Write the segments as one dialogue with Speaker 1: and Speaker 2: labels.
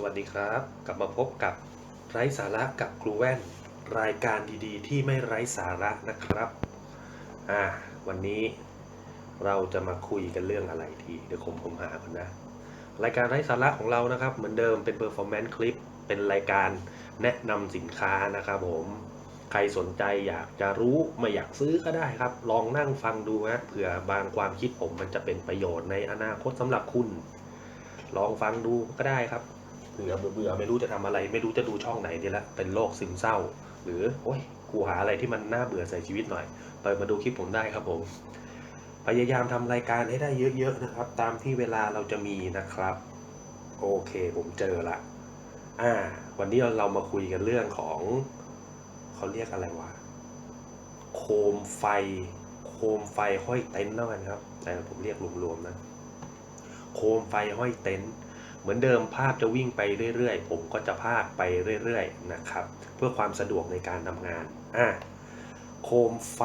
Speaker 1: สวัสดีครับ กลับมาพบกับไร้สาระกับครูแว่น รายการดีๆ ที่ไม่ไร้สาระนะครับอ่าวันนี้เราจะมาคุยกันเรื่องอะไรทีเดี๋ยวผมผมหาก่อนนะ รายการไร้สาระของเรานะครับ เหมือนเดิมเป็น performance clip เป็นรายการแนะนำสินค้านะครับผมใครสนใจอยากจะรู้ไม่อยากซื้อก็ได้ครับ ลองนั่งฟังดูนะเผื่อบางความคิดผมมันจะเป็นประโยชน์ในอนาคตสำหรับคุณ ลองฟังดูก็ได้ครับ เผื่อเบื่อไม่รู้จะทำอะไร ไม่รู้จะดูช่องไหนดีละเป็นโรคซึมเศร้า หรือโอ้ยกูหาอะไรที่มันน่าเบื่อใส่ชีวิตหน่อยเปิดมาดูคลิปผมได้ครับผม พยายามทำรายการให้ได้เยอะๆนะครับ ตามที่เวลาเราจะมีนะครับ โอเคผมเจอละอ่า วันนี้เรามาคุยกันเรื่องของเขาเรียกอะไรวะโคมไฟ โคมไฟห้อยเต็นท์แล้วกันครับ แต่ผมเรียกรวมๆนะ โคมไฟห้อยเต็นท์ เหมือนเดิมภาพจะวิ่งไปเรื่อยๆ ผมก็จะพากไปเรื่อยๆนะครับ เพื่อความสะดวกในการทำงานอ่าโคมไฟ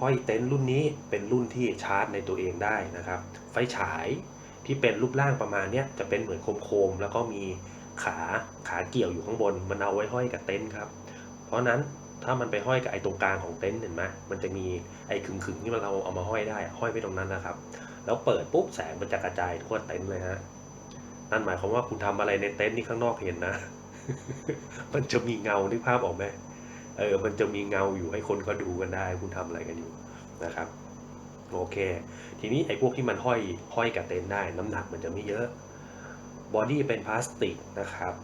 Speaker 1: ห้อยเต็นท์รุ่นนี้เป็นรุ่นที่ชาร์จในตัวเองได้นะครับ ไฟฉายที่เป็นรูปร่างประมาณนี้จะเป็นเหมือนโคมๆแล้วก็มีขาขาเกี่ยวอยู่ข้างบน มันเอาไว้ห้อยกับเต็นท์ครับ เพราะนั้นถ้ามันไปห้อยกับไอ้ตรงกลางของเต็นท์เห็นไหมมันจะมีไอ้ขึงๆที่เราเอามาห้อยได้ห้อยไปตรงนั้นนะครับ แล้วเปิดปุ๊บแสงมันจะกระจายทั่วเต็นท์เลยฮะ นั่นหมายความว่าคุณทำอะไรในเต็นท์นี่ข้างนอกเห็นนะ มันจะมีเงานึกภาพออกไหมเออ มันจะมีเงาอยู่ให้คนเขาดูกันได้ คุณทำอะไรกันอยู่นะครับ โอเค ทีนี้ไอ้พวกที่มันห้อยห้อยกับเต็นท์ได้ น้ำหนักมันจะไม่เยอะ บอดี้เป็นพลาสติกนะครับ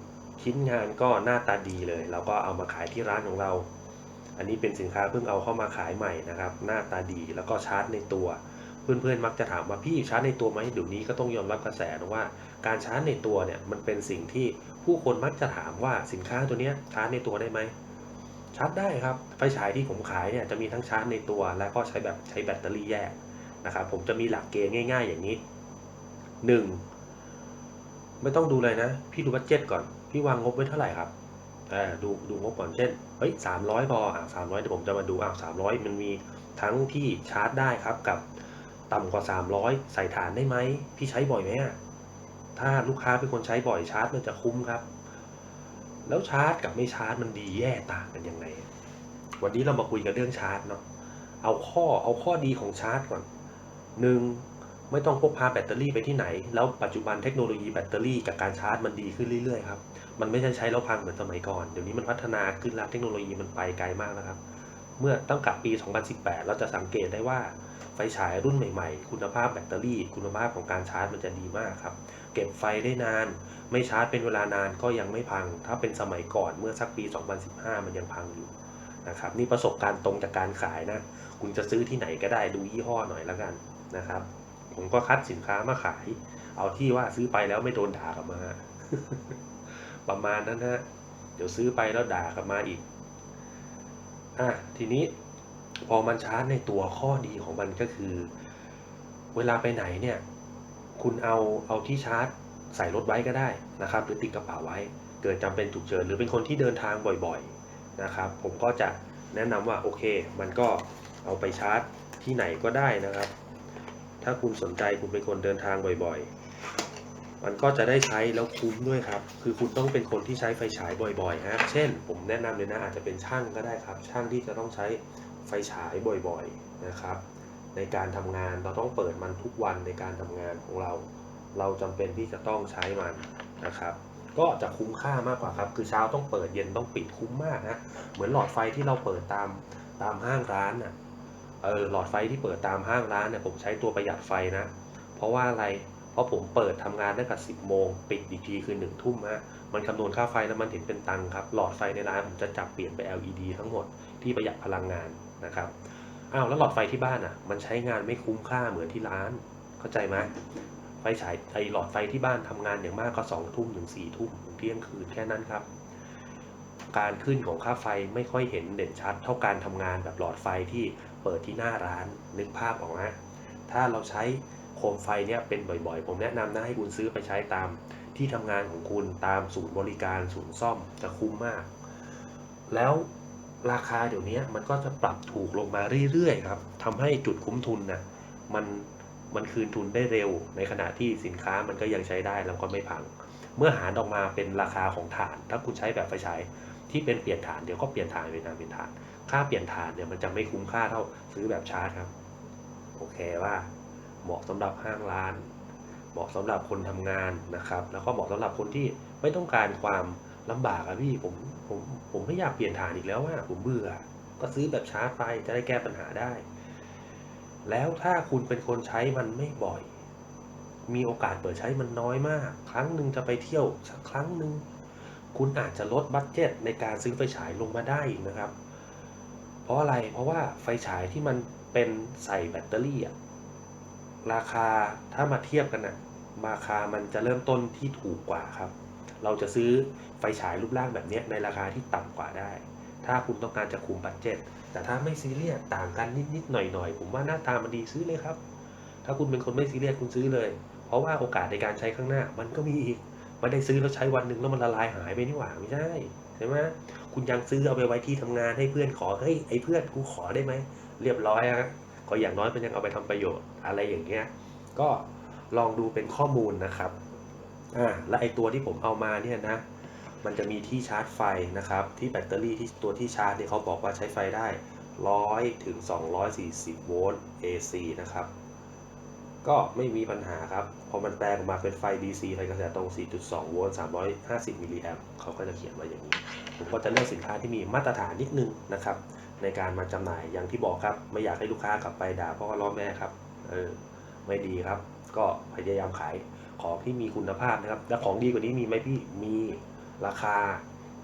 Speaker 1: ชิ้นงานก็หน้าตาดีเลย เราก็เอามาขายที่ร้านของเรา อันนี้เป็นสินค้าเพิ่งเอาเข้ามาขายใหม่นะครับ หน้าตาดีแล้วก็ชาร์จในตัว เพื่อนๆมักจะถามว่าพี่ชาร์จในตัวไหมเดี๋ยวนี้ก็ต้องยอมรับกระแสนะว่า การชาร์จในตัวเนี่ยมันเป็นสิ่งที่ผู้คนมักจะถามว่าสินค้าตัวเนี้ยชาร์จในตัวได้ไหมชาร์จได้ครับไฟฉายที่ผมขายเนี่ยจะมีทั้งชาร์จในตัว และก็ใช้แบบใช้แบตเตอรี่แยกนะครับผมจะมีหลักเกณฑ์ง่าย ๆ อย่างนี้ 1. ไม่ต้องดูเลยนะ พี่ดูบัตเจ็ตก่อน พี่วางงบไว้เท่าไหร่ครับดูดูงบก่อนเช่นเฮ้ยสามร้อยพออ่าสามร้อยเดี๋ยวผมจะมาดูอ่าสามร้อยมันมีทั้งที่ชาร์จได้ครับกับ ต่ำกว่า 300 ใส่ฐานได้ไหม พี่ใช้บ่อยไหมอะถ้าลูกค้าเป็นคนใช้บ่อยชาร์จมันจะคุ้มครับ แล้วชาร์จกับไม่ชาร์จมันดีแย่ต่างกันยังไง วันนี้เรามาคุยกันเรื่องชาร์จเนาะ เอาข้อเอาข้อดีของชาร์จก่อนหนึ่งไม่ต้องพกพาแบตเตอรี่ไปที่ไหน แล้วปัจจุบันเทคโนโลยีแบตเตอรี่กับการชาร์จมันดีขึ้นเรื่อยๆครับ มันไม่ใช่ใช้แล้วพังเหมือนสมัยก่อน เดี๋ยวนี้มันพัฒนาขึ้นแล้วเทคโนโลยีมันไปไกลมากนะครับ เมื่อตั้งแต่ปี 2018 เราจะสังเกตได้ว่า ไฟฉายรุ่นใหม่ๆ คุณภาพแบตเตอรี่ คุณภาพของการชาร์จมันจะดีมากครับ เก็บไฟได้นาน ไม่ชาร์จเป็นเวลานานก็ยังไม่พัง ถ้าเป็นสมัยก่อนเมื่อสักปี 2015 มันยังพังอยู่นะครับ นี่ประสบการณ์ตรงจากการขายนะ คุณจะซื้อที่ไหนก็ได้ดูยี่ห้อหน่อยแล้วกันนะครับ ผมก็คัดสินค้ามาขาย เอาที่ว่าซื้อไปแล้วไม่โดนด่ากลับมา ประมาณนั้นฮะ เดี๋ยวซื้อไปแล้วด่ากลับมาอีก อะ ทีนี้ พอมันชาร์จในตัวข้อดีของมันก็คือ เวลาไปไหนเนี่ย คุณเอาเอาที่ชาร์จใส่รถไว้ก็ได้นะครับ หรือติดกระเป๋าไว้ เกิดจำเป็นฉุกเฉินหรือเป็นคนที่เดินทางบ่อยๆนะครับ ผมก็จะแนะนำว่าโอเค มันก็เอาไปชาร์จที่ไหนก็ได้นะครับ ถ้าคุณสนใจคุณเป็นคนเดินทางบ่อยๆ มันก็จะได้ใช้แล้วคุ้มด้วยครับ คือคุณต้องเป็นคนที่ใช้ไฟฉายบ่อยๆฮะเช่น ผมแนะนำเลยนะอาจจะเป็นช่างก็ได้ครับ ช่างที่จะต้องใช้ ไฟฉายบ่อยๆนะครับ ในการทำงานเราต้องเปิดมันทุกวันในการทำงานของเรา เราจำเป็นที่จะต้องใช้มันนะครับก็จะคุ้มค่ามากกว่าครับ คือเช้าต้องเปิดเย็นต้องปิดคุ้มมากนะ เหมือนหลอดไฟที่เราเปิดตามตามห้างร้านน่ะ เออหลอดไฟที่เปิดตามห้างร้านเนี่ยผมใช้ตัวประหยัดไฟนะ เพราะว่าอะไร เพราะผมเปิดทำงานตั้งแต่สิบโมงปิดอีกทีคือหนึ่งทุ่มฮะ มันคำนวณค่าไฟแล้วมันเห็นเป็นตังค์ครับ หลอดไฟในร้านผมจะจับเปลี่ยนไป LED ทั้งหมดที่ประหยัดพลังงาน นะครับอ้าวแล้วหลอดไฟที่บ้านอะ มันใช้งานไม่คุ้มค่าเหมือนที่ร้าน เข้าใจไหมไฟฉายไอหลอดไฟที่บ้านทำงานอย่างมากก็สองทุ่มถึงสี่ทุ่มเที่ยงคืนแค่นั้นครับ การขึ้นของค่าไฟไม่ค่อยเห็นเด่นชัด เท่าการทำงานแบบหลอดไฟที่เปิดที่หน้าร้านนึกภาพออกไหมถ้าเราใช้โคมไฟเนี่ยเป็นบ่อยๆ ผมแนะนำนะให้คุณซื้อไปใช้ตามที่ทำงานของคุณตามศูนย์บริการศูนย์ซ่อมจะคุ้มมาก แล้ว ราคาเดี๋ยวนี้มันก็จะปรับถูกลงมาเรื่อยๆครับทำให้จุดคุ้มทุนนะมันมันคืนทุนได้เร็ว ในขณะที่สินค้ามันก็ยังใช้ได้แล้วก็ไม่พัง เมื่อหารออกมาเป็นราคาของฐาน ถ้าคุณใช้แบบไฟฉายที่เป็นเปลี่ยนฐานเดี๋ยวก็เปลี่ยนฐานเป็นฐานเป็นฐาน ค่าเปลี่ยนฐานเนี่ยมันจะไม่คุ้มค่าเท่าซื้อแบบชาร์จครับ โอเคว่าเหมาะสำหรับห้างร้าน เหมาะสำหรับคนทำงานนะครับ แล้วก็เหมาะสำหรับคนที่ไม่ต้องการความ ลำบากอะพี่ผมผมผมไม่อยากเปลี่ยนฐานอีกแล้วอะผมเบื่อ ก็ซื้อแบบชาร์จไปจะได้แก้ปัญหาได้ แล้วถ้าคุณเป็นคนใช้มันไม่บ่อย มีโอกาสเปิดใช้มันน้อยมาก ครั้งหนึ่งจะไปเที่ยวสักครั้งหนึ่งคุณอาจจะลดบัตเจ็ตในการซื้อไฟฉายลงมาได้อีกนะครับ เพราะอะไรเพราะว่าไฟฉายที่มันเป็นใส่แบตเตอรี่อะราคาถ้ามาเทียบกันนะราคามันจะเริ่มต้นที่ถูกกว่าครับ เราจะซื้อไฟฉายรูปร่างแบบนี้ในราคาที่ต่ำกว่าได้ ถ้าคุณต้องการจะคุมบัตเจ็ต แต่ถ้าไม่ซีเรียสต่างกันนิดๆหน่อยๆ ผมว่าหน้าตามันดีซื้อเลยครับ ถ้าคุณเป็นคนไม่ซีเรียสคุณซื้อเลย เพราะว่าโอกาสในการใช้ข้างหน้ามันก็มีอีกไม่ได้ซื้อแล้วใช้วันหนึ่งแล้วมันละลายหายไปนี่หว่าไม่ใช่ใช่ไหมคุณยังซื้อเอาไปไว้ที่ทำงานให้เพื่อนขอเฮ้ยไอ้เพื่อนกูขอได้ไหมเรียบร้อยอะก็อย่างน้อยมันยังเอาไปทำประโยชน์อะไรอย่างเงี้ยก็ลองดูเป็นข้อมูลนะครับ อ่าและไอตัวที่ผมเอามาเนี่ยนะ มันจะมีที่ชาร์จไฟนะครับ ที่แบตเตอรี่ที่ตัวที่ชาร์จเนี่ยเขาบอกว่าใช้ไฟได้ 100ถึง240 โวลต์ AC นะครับ ก็ไม่มีปัญหาครับ พอมันแปลงออกมาเป็นไฟ DC ไฟกระแสตรง 4.2 โวลต์ 350 มิลลิแอมป์เขาก็จะเขียนไว้อย่างนี้ ผมก็จะเลือกสินค้าที่มีมาตรฐานนิดนึงนะครับ ในการมาจำหน่ายอย่างที่บอกครับ ไม่อยากให้ลูกค้ากลับไปด่าพ่อล้อแม่ครับ เออ ไม่ดีครับ ก็พยายามขาย ของที่มีคุณภาพนะครับ และของดีกว่านี้มีไหมพี่มีราคา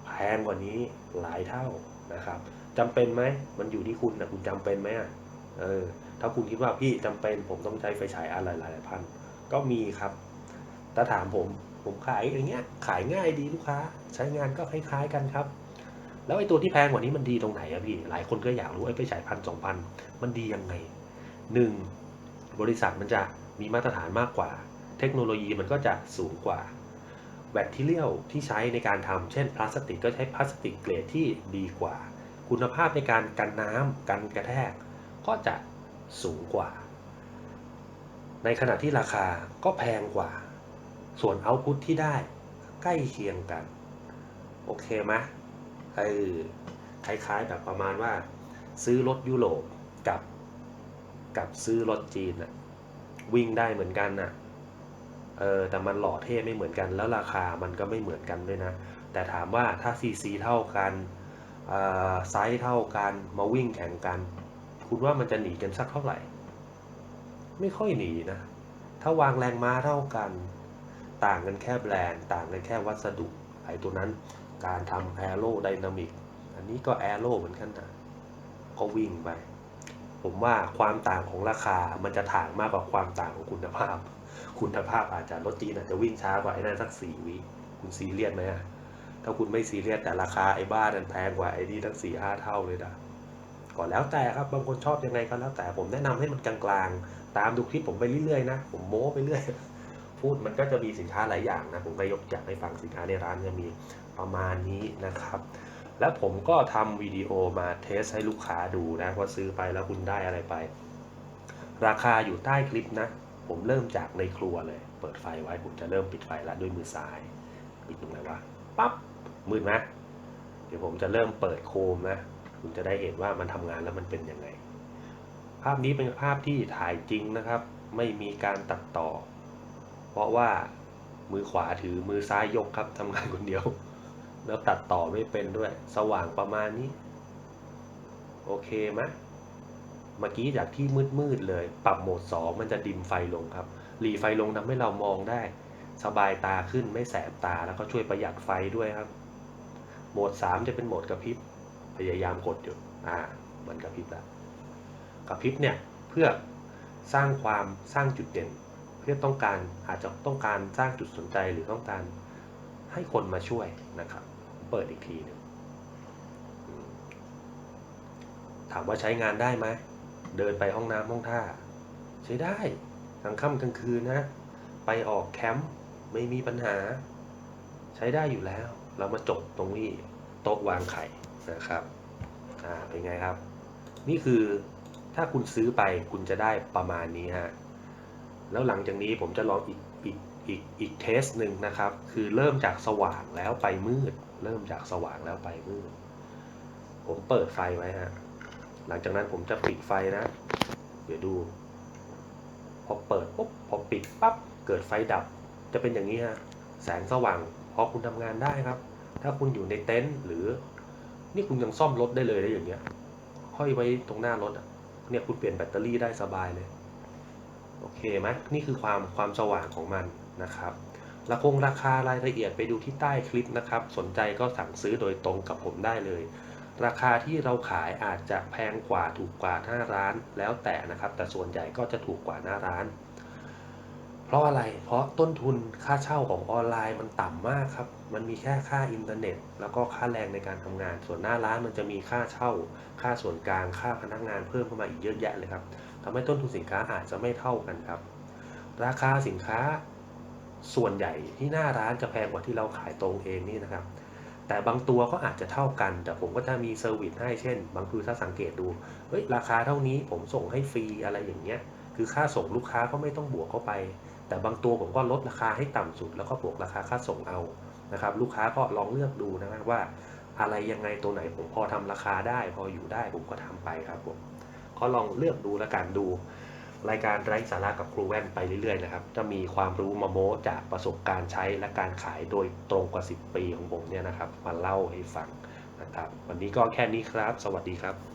Speaker 1: แพงกว่านี้หลายเท่านะครับจำเป็นไหมมันอยู่ที่คุณนะคุณจำเป็นไหมเออถ้าคุณคิดว่าพี่จำเป็นผมต้องใช้ไฟฉายอะไรหลายพัน ก็มีครับถ้าถามผมผมขายอย่างเงี้ยขายง่ายดีลูกค้า ใช้งานก็คล้าย ๆ กันครับ แล้วไอ้ตัวที่แพงกว่านี้มันดีตรงไหนอะพี่ หลายคนก็อยากรู้ไอ้ไฟฉายพันสองพันมันดียังไงหนึ่งบริษัทมันจะมีมาตรฐานมากกว่า เทคโนโลยีมันก็จะสูงกว่าแบตทีเลี้ยวที่ใช้ในการทำเช่นพลาสติกก็ใช้พลาสติกเกรดที่ดีกว่า คุณภาพในการกันน้ำกันกระแทก ก็จะสูงกว่า ในขณะที่ราคาก็แพงกว่า ส่วนเอาพุทที่ได้ใกล้เคียงกัน โอเคไหมเออคล้ายๆแบบประมาณว่า ซื้อรถยุโรปกับ กับซื้อรถจีนอะวิ่งได้เหมือนกันน่ะ เออแต่มันหล่อเท่ไม่เหมือนกัน แล้วราคามันก็ไม่เหมือนกันด้วยนะ แต่ถามว่าถ้าซีซีเท่ากันไซส์เท่ากันมาวิ่งแข่งกัน คุณว่ามันจะหนีกันสักเท่าไหร่ ไม่ค่อยหนีนะ ถ้าวางแรงม้าเท่ากัน ต่างกันแค่แบรนด์ต่างกันแค่วัสดุไอ้ตัวนั้นการทำแอโรไดนามิกอันนี้ก็แอโรเหมือนกันนะก็วิ่งไป ผมว่าความต่างของราคามันจะถ่างมากกว่าความต่างของคุณภาพ คุณภาพอาจจะรถจีนอาจจะวิ่งช้ากว่าไอ้นั่นสักสี่วิคุณซีเรียสไหมอะถ้าคุณไม่ซีเรียสแต่ราคาไอ้บ้านนั้นแพงกว่าไอ้นี่ตั้งสี่ห้าเท่าเลยนะก็แล้วแต่ครับบางคนชอบยังไงก็แล้วแต่ผมแนะนำให้มันกลางๆ ตามดูคลิปผมไปเรื่อยๆนะผมโม้ไปเรื่อยพูดมันก็จะมีสินค้าหลายอย่างนะผมก็ยกอยากให้ฟังสินค้าในร้านจะมีประมาณนี้นะครับ แล้วผมก็ทำวิดีโอมาเทสให้ลูกค้าดูนะว่าซื้อไปแล้วคุณได้อะไรไป ราคาอยู่ใต้คลิปนะ ผมเริ่มจากในครัวเลย เปิดไฟไว้ผมจะเริ่มปิดไฟแล้วด้วยมือซ้าย ปิดตรงไหนวะปั๊บมืดไหมเดี๋ยวผมจะเริ่มเปิดโคมนะคุณจะได้เห็นว่ามันทำงานแล้วมันเป็นยังไง ภาพนี้เป็นภาพที่ถ่ายจริงนะครับ ไม่มีการตัดต่อ เพราะว่ามือขวาถือมือซ้ายยกครับทำงานคนเดียว แล้วตัดต่อไม่เป็นด้วย สว่างประมาณนี้ โอเคไหม เมื่อกี้จากที่มืดๆเลย ปรับโหมด 2 มันจะดิมไฟลงครับหลีไฟลงทำให้เรามองได้ สบายตาขึ้นไม่แสบตาแล้วก็ช่วยประหยัดไฟด้วยครับ โหมด 3 จะเป็นโหมดกระพริบ พยายามกดอยู่อ่า มันกระพริบแล้วกระพริบเนี่ยเพื่อสร้างความสร้างจุดเด่น เพื่อต้องการอาจจะต้องการสร้างจุดสนใจหรือต้องการให้คนมาช่วยนะครับ เปิดอีกทีหนึงถามว่าใช้งานได้ไหม เดินไปห้องน้ำห้องท่า ใช้ได้กลางค่ำกลางคืนนะ ไปออกแคมป์ไม่มีปัญหา ใช้ได้อยู่แล้ว เรามาจบตรงนี้โต๊ะวางไข่นะครับอ่าเป็นไงครับ นี่คือถ้าคุณซื้อไปคุณจะได้ประมาณนี้ฮะแล้วหลังจากนี้ผมจะลองอีกอีกอีกอีกเทสหนึ่งนะครับ คือเริ่มจากสว่างแล้วไปมืด เริ่มจากสว่างแล้วไปมืด ผมเปิดไฟไว้ฮะ หลังจากนั้นผมจะปิดไฟนะ เดี๋ยวดู พอเปิดปุ๊บพอปิดปั๊บเกิดไฟดับ จะเป็นอย่างนี้ฮะแสงสว่างพอคุณทำงานได้ครับ ถ้าคุณอยู่ในเต็นท์หรือ นี่คุณยังซ่อมรถได้เลยได้อย่างเงี้ยห้อยไว้ตรงหน้ารถเนี่ยคุณเปลี่ยนแบตเตอรี่ได้สบายเลยโอเคไหมนี่คือความความสว่างของมันนะครับราคงราคารายละเอียดไปดูที่ใต้คลิปนะครับ สนใจก็สั่งซื้อโดยตรงกับผมได้เลย ราคาที่เราขายอาจจะแพงกว่าถูกกว่าหน้าร้านแล้วแต่นะครับ แต่ส่วนใหญ่ก็จะถูกกว่าหน้าร้าน เพราะอะไรเพราะต้นทุนค่าเช่าของออนไลน์มันต่ำมากครับ มันมีแค่ค่าอินเทอร์เน็ต แล้วก็ค่าแรงในการทำงาน ส่วนหน้าร้านมันจะมีค่าเช่า ค่าส่วนกลางค่าพนักงานเพิ่มเข้ามาอีกเยอะแยะเลยครับทำให้ต้นทุนสินค้าอาจจะไม่เท่ากันครับ ราคาสินค้าส่วนใหญ่ที่หน้าร้านจะแพงกว่าที่เราขายตรงเองนี่นะครับ แต่บางตัวก็อาจจะเท่ากัน แต่ผมก็จะมีเซอร์วิสให้เช่น บางทีถ้าสังเกตดูเฮ้ยราคาเท่านี้ผมส่งให้ฟรีอะไรอย่างเงี้ยคือค่าส่งลูกค้าก็ไม่ต้องบวกเข้าไป แต่บางตัวผมก็ลดราคาให้ต่ำสุด แล้วก็บวกราคาค่าส่งเอานะครับลูกค้าก็ลองเลือกดูนะครับว่า อะไรยังไงตัวไหนผมพอทำราคาได้ พออยู่ได้ผมก็ทำไปครับผมก็ลองเลือกดูแล้วกันดู รายการไร้สาระกับครูแว่นไปเรื่อยๆนะครับ จะมีความรู้มาโม้จากประสบการณ์ใช้และการขายโดยตรงกว่า 10 ปีของผมเนี่ยนะครับ มาเล่าให้ฟังนะครับ วันนี้ก็แค่นี้ครับ สวัสดีครับ